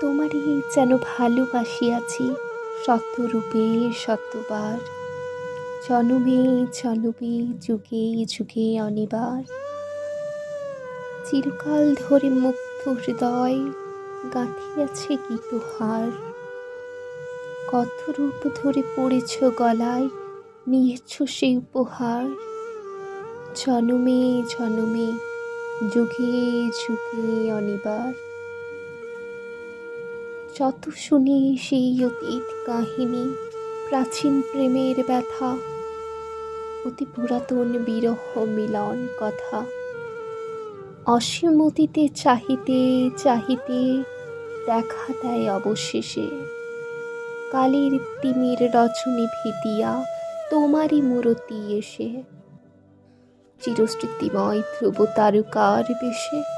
তোমারই যেন ভালোবাসি ভালোবাসিয়াছি শতরূপে শতবার জনমে জনমে, যুগে যুগে অনিবার। চিরকাল ধরে মুক্ত হৃদয় গাঁথিয়াছে গীতহার কত রূপ ধরে পড়েছ গলায়, নিয়েছ সেই উপহার? জনমে জনমে, যুগে যুগে অনিবার। যত শুনি সেই অতীত কাহিনী, প্রাচীন প্রেমের ব্যথা, অতি পুরাতন বিরহ মিলন কথা। অসীমতিতে চাহিতে চাহিতে দেখা দেয় অবশেষে। কালের তিমির রচনী ভিতিয়া, তোমারই মূরতি এসে। চিরস্মৃতিময় ধ্রুব তারকার বেশে।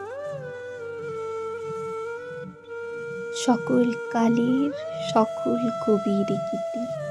সকল কালের সকল কবির গীতি।